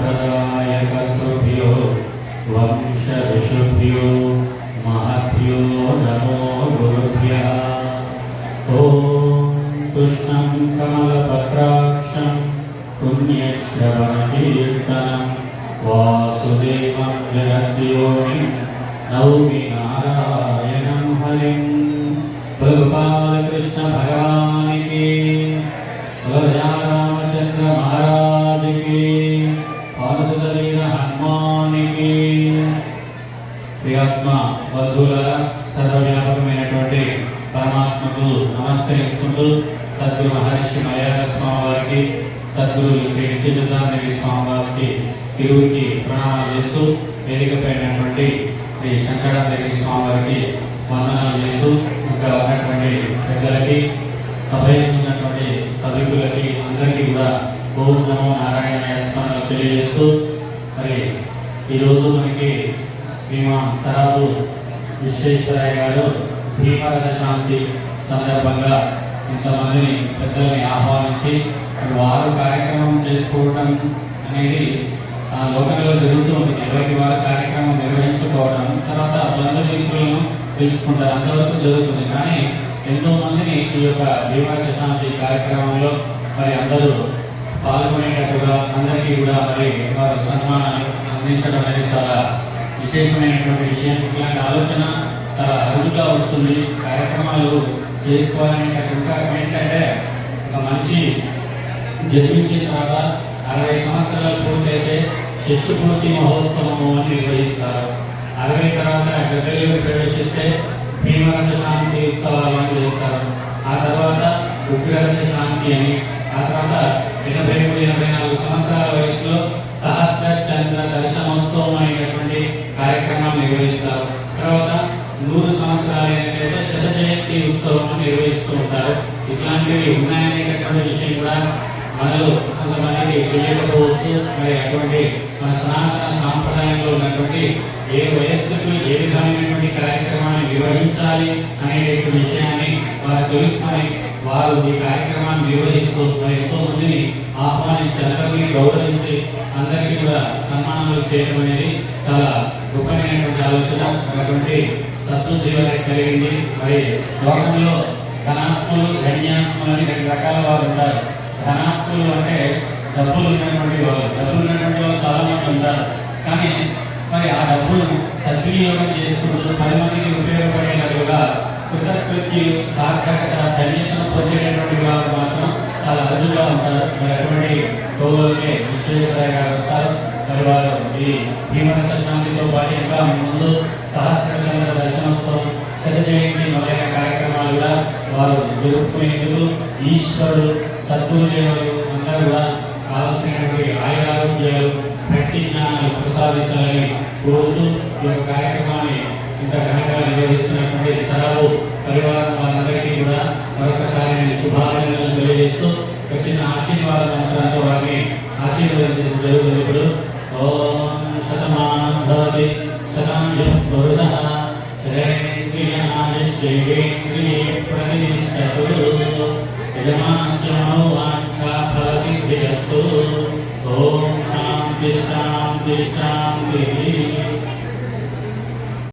सम्प्रदायकर्तृभ्यो वंशऋषुभ्यो महभ्यो नमो गुरुभ्यः। ॐ कृष्णं कमलपत्राक्षं, पुण्यश्रवणकीर्तनं, वासुदेवं जगद्योनिं नौमि नारायणं हरिं। भगवान् की रामचंद्र महाराज की। పాలసుతలైన హనుమానికి ప్రియాత్మ బంధువుల సర్వవ్యాపకమైనటువంటి పరమాత్మకు నమస్కరించుకుంటూ సద్గురు మహర్షి మలయాళ స్వామి వారికి సద్గురు శ్రీ నిత్యచంద్రాదేవి స్వామి వారికి తిరువుకి ప్రణామాలు చేస్తూ వేదికపైనటువంటి శ్రీ శంకరాదేవి స్వామి వారికి వందనాలు చేస్తూ ఇంకా ఉన్నటువంటి పెద్దలకి సభ ఉన్నటువంటి సభికులకి అందరికీ కూడా ఓం నారాయణ తెలియజేస్తూ మరి ఈరోజు మనకి శ్రీమాన్ సరాబు విశ్వేశ్వరయ్య గారు భీమరథ శాంతి సందర్భంగా ఇంతమందిని పెద్దల్ని ఆహ్వానించి వారు కార్యక్రమం చేసుకోవడం అనేది ఆ లోకంలో జరుగుతుంది. ఎవరికి వారు కార్యక్రమం నిర్వహించుకోవడం తర్వాత బంధుమిత్రులను తెలుసుకుంటారు అంతవరకు జరుగుతుంది. కానీ ఎంతో మందిని ఈ యొక్క భీమరథ శాంతి కార్యక్రమంలో మరి అందరూ పాల్గొనేటట్టుగా అందరికీ కూడా మరి వారు సన్మానాలు అందించడం అనేది చాలా విశేషమైనటువంటి విషయం. ఇలాంటి ఆలోచన చాలా అరుదుగా వస్తుంది. కార్యక్రమాలు చేసుకోవాలనేటట్టుగా ఏంటంటే ఒక మనిషి జన్మించిన తర్వాత అరవై సంవత్సరాలు పూర్తయితే షష్ఠ పూర్తి మహోత్సవము అని నిర్వహిస్తారు. అరవై తర్వాత గద్దెలు ప్రవేశిస్తే భీమరథ శాంతి ఉత్సవాలను చేస్తారు. ఆ తర్వాత ఉగ్రరథ శాంతి అని ఆ తర్వాత ఎనభై మూడు ఎనభై నాలుగు సంవత్సరాల వయసులో సహస్ర చంద్ర దర్శనోత్సవం అనేటటువంటి కార్యక్రమం నిర్వహిస్తారు. తర్వాత నూరు సంవత్సరాలు శత జయంతి ఉత్సవం నిర్వహిస్తూ ఉంటారు. ఇట్లాంటివి ఉన్నాయనేటటువంటి విషయం కూడా మనలో కొంతమందికి తెలియకపోవచ్చు. మరి అటువంటి మన సనాతన సాంప్రదాయంలో ఉన్నటువంటి ఏ వయస్సుకు ఏ విధమైనటువంటి కార్యక్రమాన్ని నిర్వహించాలి అనేటువంటి విషయాన్ని వారు తెలుసుకొని వారు ఈ కార్యక్రమాన్ని నిర్వహిస్తూ ఎంతో మందిని ఆహ్వానించి అందరినీ గౌరవించి అందరికీ కూడా సన్మానాలు చేయడం అనేది చాలా గొప్పమైనటువంటి ఆలోచన. అటువంటి సద్బుద్ధి కలిగింది. మరి లోకంలో ధనాత్ములు ధన్యాత్ములు అని రెండు రకాల వారు ఉంటారు. ధనాత్ములు అంటే డబ్బులు ఉన్నటువంటి వారు. డబ్బులు ఉన్నటువంటి వాళ్ళు చాలా మంది ఉంటారు. కానీ మరి ఆ డబ్బులు సద్వినియోగం చేసుకుంటూ పని అటువంటి విశ్వేశ్వరయ్య గారు వస్తారు మరి వారు ఈ భీమరథ శాంతితో పాటు ఇంకా ముందు సహస్ర చంద్ర దర్శనోత్సవం శత జయంతి మొదలైన కార్యక్రమాలు కూడా వారు జరుపుకునేందుకు ఈశ్వరుడు సద్గురుదేవులు అందరూ కూడా కావలసినటువంటి ఆయురారోగ్యాలు భక్తి జ్ఞానాలు ప్రసాదించాలని కోరుతూ ఈ యొక్క కార్యక్రమాన్ని ఇంత ఘనంగా నిర్వహిస్తున్నటువంటి సరావు పరివారం వారందరికీ కూడా మరొకసారి నేను శుభాభినందనలు తెలియజేస్తూ వచ్చిన ఆశీర్వాదం మంత్రాలతో వారిని ఆశీర్వదించడం జరుగుతుంది ఇప్పుడు ఓం శతమానం భవతి శతం పురుష శరేంద్రియాశ్రేంద్రియే ప్రతిష్టతు యజమానస్య మనోవాంఛా